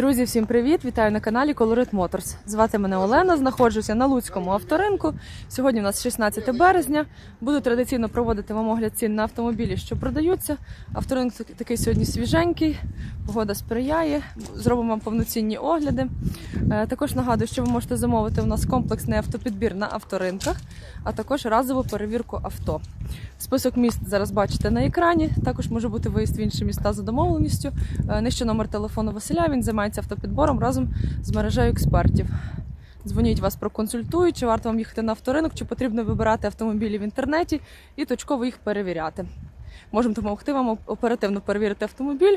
Друзі, всім привіт! Вітаю на каналі Colorit Motors. Звати мене Олена, знаходжуся на Луцькому авторинку. Сьогодні у нас 16 березня. Буду традиційно проводити вам огляд цін на автомобілі, що продаються. Авторинок такий сьогодні свіженький, погода сприяє. Зробимо вам повноцінні огляди. Е, Також нагадую, що ви можете замовити у нас комплексний автопідбір на авторинках, а також разову перевірку авто. Список міст зараз бачите на екрані. Також може бути виїзд в інші міста за домовленістю. Е, Нижче номер телефону Василя. Він займається автопідбором разом з мережею експертів. Дзвоніть вас проконсультують, чи варто вам їхати на авторинок, чи потрібно вибирати автомобілі в інтернеті і точково їх перевіряти. Можемо допомогти вам оперативно перевірити автомобіль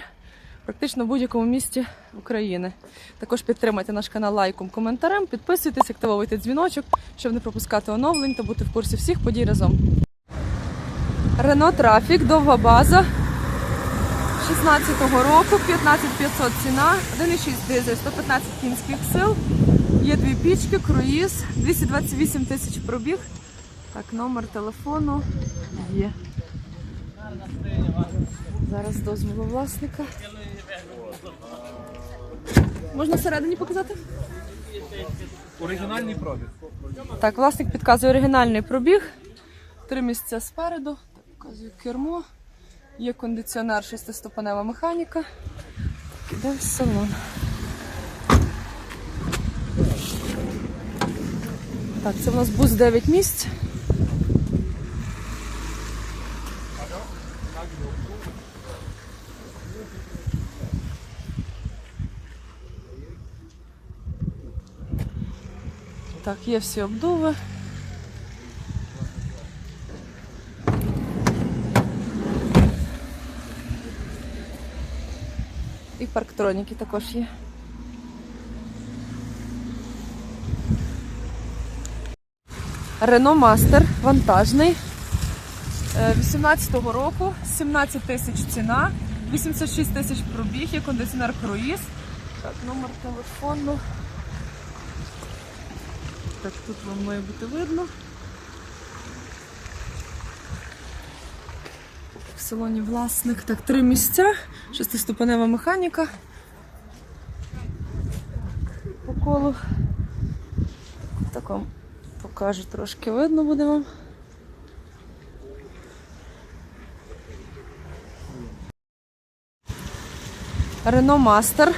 практично в будь-якому місті України. Також підтримайте наш канал лайком, коментарем, підписуйтесь, активовуйте дзвіночок, щоб не пропускати оновлень та бути в курсі всіх подій разом. Рено Трафік, довга база. 16-го року, 15500 ціна, 1,6 дизель, 115 кінських сил. Є дві пічки, круїз, 228 тисяч пробіг. Так, номер телефону є. Зараз дозволу власника. Можна всередині показати? Оригінальний пробіг. Так, власник підказує оригінальний пробіг. Три місця спереду. Так, показує кермо. Є кондиціонер, шестиступенева механіка. Іде в салон. Так, це в нас бус 9 місць. Так, є всі обдуви. Парктроніки також є. Рено Мастер вантажний. Е, 18-го року, 17 тисяч ціна, 86 тисяч пробіг, є кондиціонер круїз. Так, номер телефону. Так, тут вам має бути видно. Салоні власник. Так, три місця, шестиступенева механіка. По колу. Так вам покажу, трошки видно буде вам. Рено Мастер.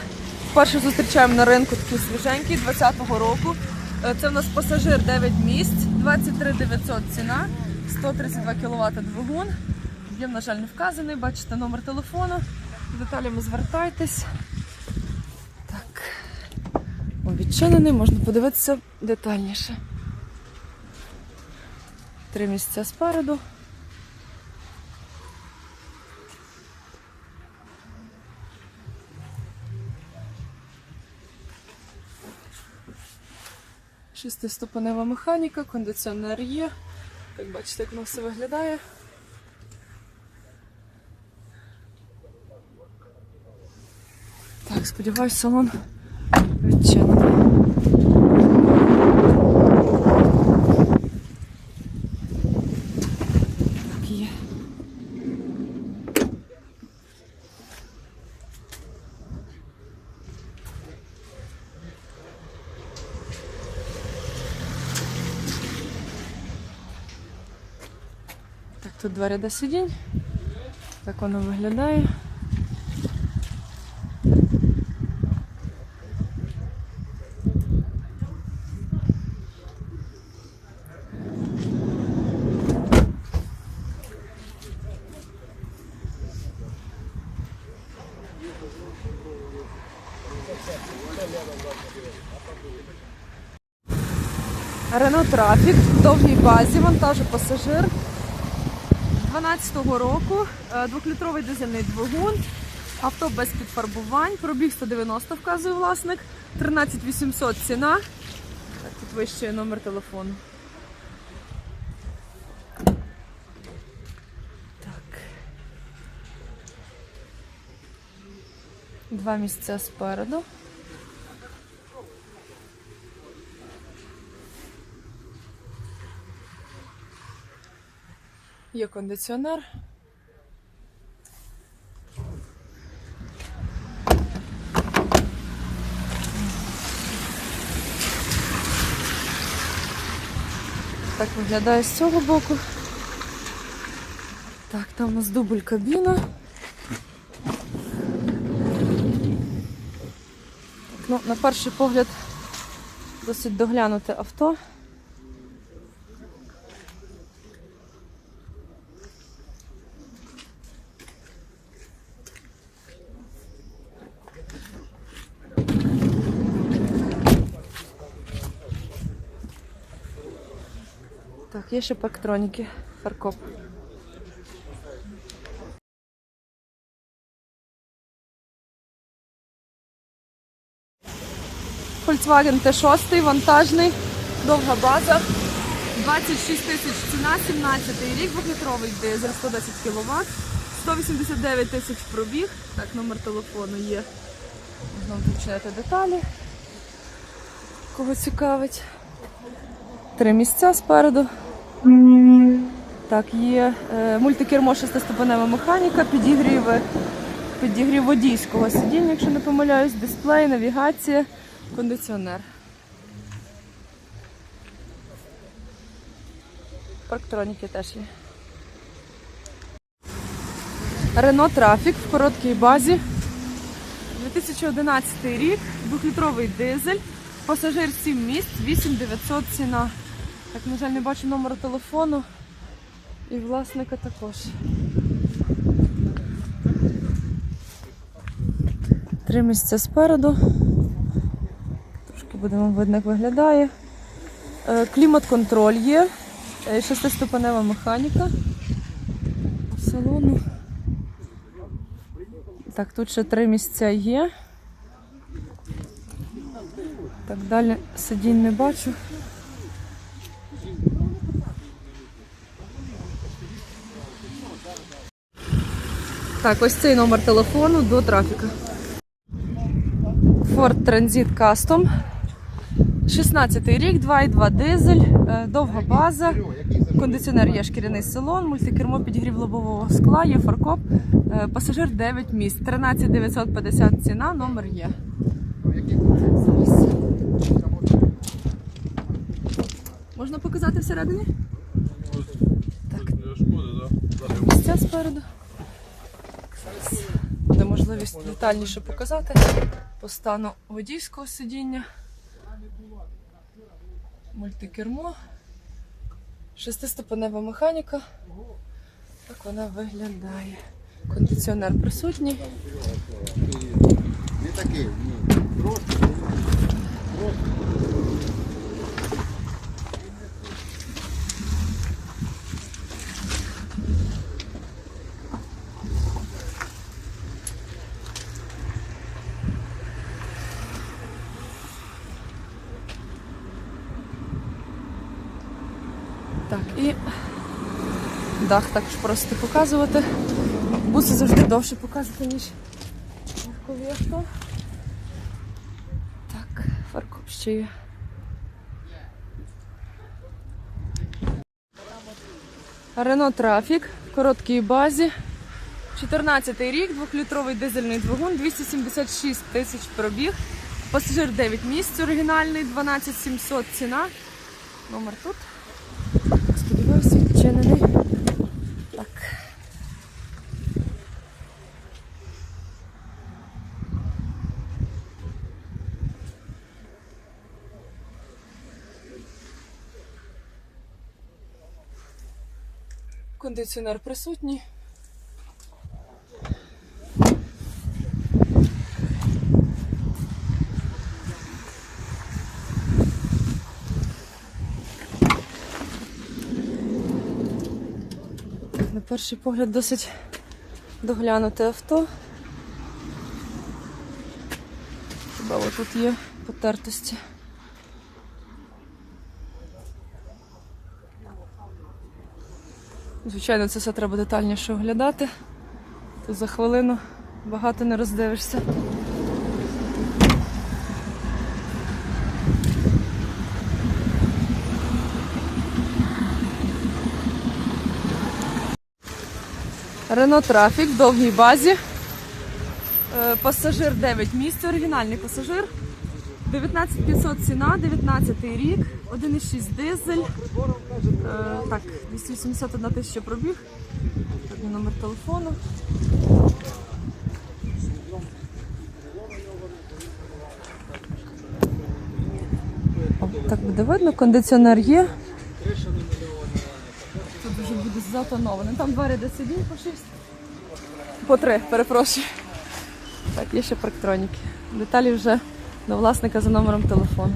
Вперше зустрічаємо на ринку такий свіженький 20-го року. Е, Це в нас пасажир 9 місць, 23 900 ціна, 132 кВт двигун. Є, на жаль, не вказаний. Бачите номер телефону. Деталями звертайтесь. Так. О, відчинений, можна подивитися детальніше. Три місця спереду. Шестиступенева механіка, кондиціонер є. Як бачите, як воно все виглядає. Так, сподіваюсь, салон відчинений. Так, тут два ряди сидінь. Так воно виглядає. Рено Трафік в довгій базі, вантажопасажир 12-го року, е, двохлітровий дизельний двигун, авто без підфарбувань, пробіг 190 вказує власник, 13800 ціна. Тут вище номер телефону. два місця спереду. Є кондиціонер. Так виглядає з цього боку. Так, там у нас дубль кабіна. На перший погляд досить доглянуте авто. Так, є ще пактроніки, фаркоп. Volkswagen T6, вантажний, довга база. 26 тисяч ціна, 17 рік, двохлітровий дизель, 110 кВт, 189 тисяч пробіг. Так, номер телефону є. Можна уточнити деталі. Кого цікавить. Три місця спереду. Так, є е, мультикермо шестиступенева механіка, підігрів, підігрів водійського сидіння, якщо не помиляюсь, дисплей, навігація, кондиціонер. Парктроніки теж є. Рено Трафік в короткій базі. 2011 рік, двохлітровий дизель, пасажир 7 місць, 8900 ціна. Так, на жаль, не бачу номеру телефону. І власника також. Три місця спереду. Будемо видно, як виглядає. Е, Клімат-контроль є. Е, Шестиступенева механіка. Салону. Так, тут ще три місця є. Так, далі сидінь не бачу. Так, ось цей номер телефону до трафіка. Ford Transit Custom. 16 рік, 2,2 дизель, е, довга база, кондиціонер є шкіряний салон, мультикермо підігрів лобового скла, є фаркоп, е, пасажир 9 місць, 13 950 ціна, номер є. Можна показати всередині? Так. Місця спереду. Буде можливість детальніше показати по стану водійського сидіння. Мультикермо. Шестиступенева механіка. Так вона виглядає. Кондиціонер присутній. Не такий, ні. Просто. Так, і дах також просто показувати. Буси завжди довше показувати, ніж легкові авто. Так, фаркоп ще є. Рено Трафік короткій базі. 14 рік, двохлітровий дизельний двигун, 276 тисяч пробіг. Пасажир 9 місць, оригінальний, 12 700 ціна. Номер тут. Сподіваюся, відчинений. Кондиціонер присутній. На перший погляд досить доглянуте авто. Хіба тут є потертості. Звичайно, це все треба детальніше оглядати. Тут за хвилину багато не роздивишся. Рено Трафік в довгій базі. Е, Пасажир 9 місць, оригінальний пасажир. 19500 ціна, 19 рік, 1,6 дизель. Е, так, 281 тисяча пробіг. Номер телефону. Так буде видно, кондиціонер є. Тут вже буде затоноване. Там двері де сидінь по 6. По 3, перепрошую. Так, є ще парктроніки. Деталі вже до власника за номером телефону.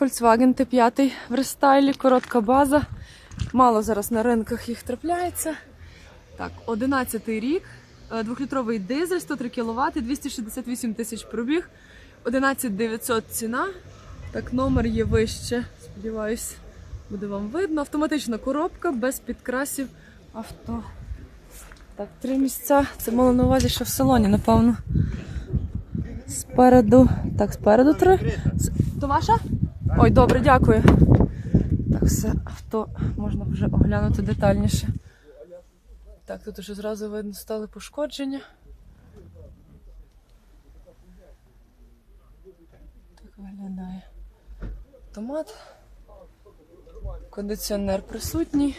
Volkswagen T5 в рестайлі, коротка база. Мало зараз на ринках їх трапляється. Так, 11 рік, е, двохлітровий дизель, 103 кВт, 268 тисяч пробіг, 11 900 ціна. Так, номер є вище. Сподіваюсь, буде вам видно. Автоматична коробка без підкрасів авто. Так, три місця. Це мало на увазі, що в салоні, напевно. Спереду. Так, спереду три. То ваша? Ой, добре, дякую. Так, все, авто можна вже оглянути детальніше. Так, тут уже зразу видно стали пошкодження. Так виглядає. Автомат. Кондиціонер присутній.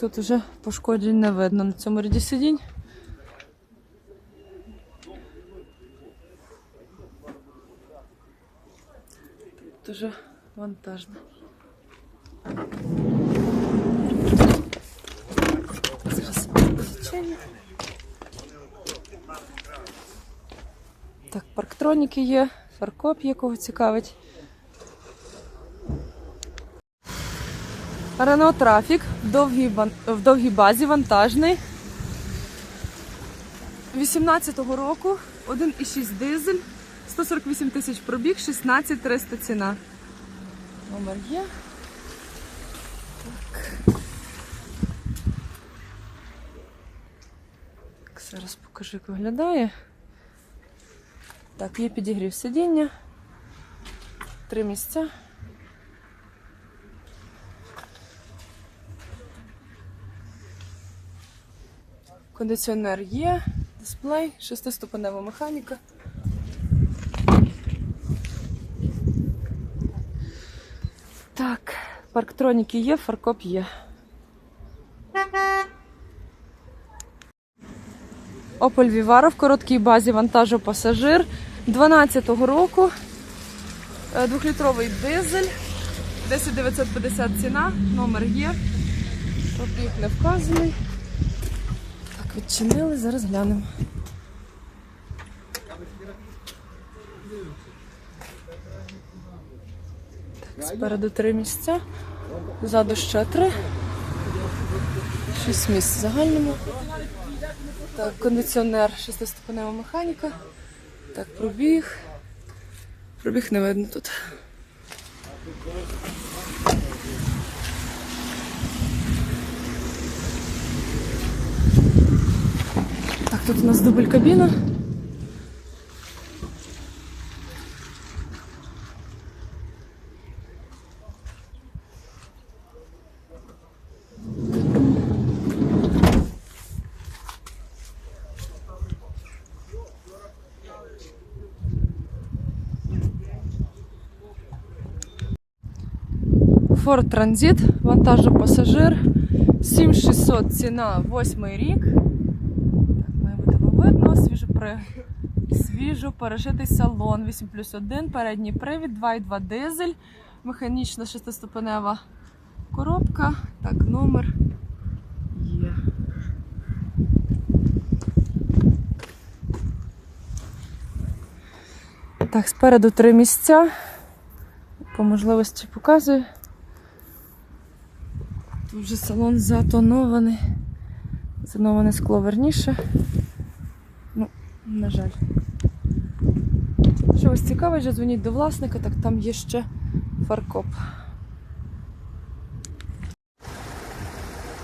Тут уже пошкоджень не видно на цьому ряді сидінь. Тут уже вантажно. Зараз відчиню. Так, парктроніки є, фаркоп є, кого цікавить. Рено Трафік в довгій, базі вантажний. 18-го року 1,6 дизель, 148 тисяч пробіг, 16 300 ціна. Номер є. Так. Так, зараз покажу, як виглядає. Так, є підігрів сидіння. Три місця. Кондиціонер є, дисплей, шестиступенева механіка. Так, парктроніки є, фаркоп є. Opel Vivaro в короткій базі вантажу пасажир 12-го року. Е, Двохлітровий дизель. 10950 ціна, номер є. Пробіг не вказаний. Відчинили, зараз глянемо. Так, спереду три місця, ззаду ще три. Шість місць в загальному. Так, кондиціонер, шестиступенева механіка. Так, пробіг. Пробіг не видно тут. Так, тут у нас дубль кабіна. Ford Transit, вантажопасажир, 7600 ціна, 8 рік. Видно, свіжо, при... свіжо перешитий салон, 8 плюс 1, передній привід, 2,2 дизель, механічна шестиступенева коробка. Так, номер є. Так, спереду три місця. По можливості показую. Тут вже салон затонований. Затоноване скло верніше. На жаль. Що вас цікавить, вже дзвоніть до власника, так там є ще фаркоп.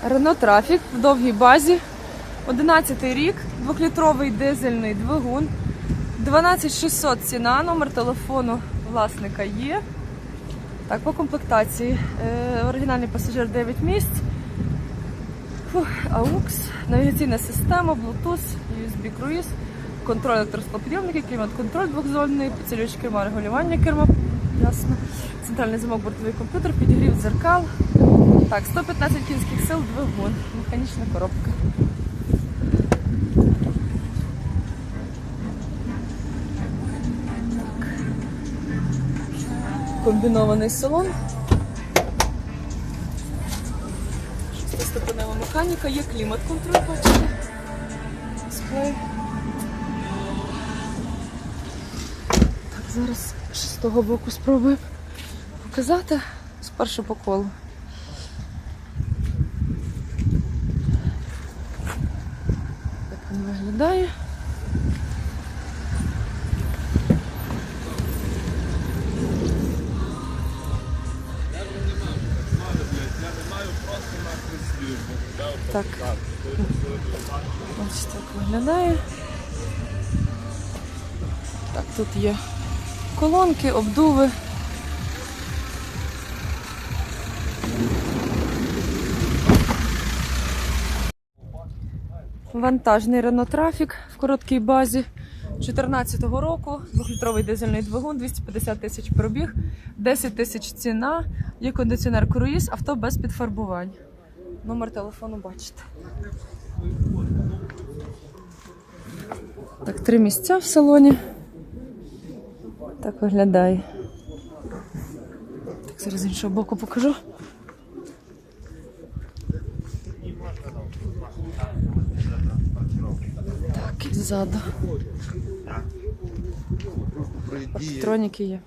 Рено Трафік в довгій базі. 11 рік, 2-літровий дизельний двигун. 12600 ціна, номер телефону власника є. Так, по комплектації. Е, оригінальний пасажир 9 місць. Фух, AUX, навігаційна система, Bluetooth, USB круїз, контроль електросклопідйомники, клімат-контроль двохзонний, підсилювач керма, регулювання керма, ясно. Центральний замок, бортовий комп'ютер, підігрів дзеркал. Так, 115 кінських сил, двигун, механічна коробка. Комбінований салон. Шестиступенева механіка, є клімат-контроль, бачите. Дисплей. Зараз з того боку спробую показати спершу по колу. Так він виглядає. Так. Ось так виглядає. Так, тут є колонки, обдуви. Вантажний Trafic в короткій базі 2014 року, 2-літровий дизельний двигун, 250 тисяч пробіг, 10 тисяч ціна, є кондиціонер круїз, авто без підфарбувань. Номер телефону бачите. Так, три місця в салоні. Так виглядає. Так, зараз з іншого боку покажу. Так, і ззаду. Електроніки є.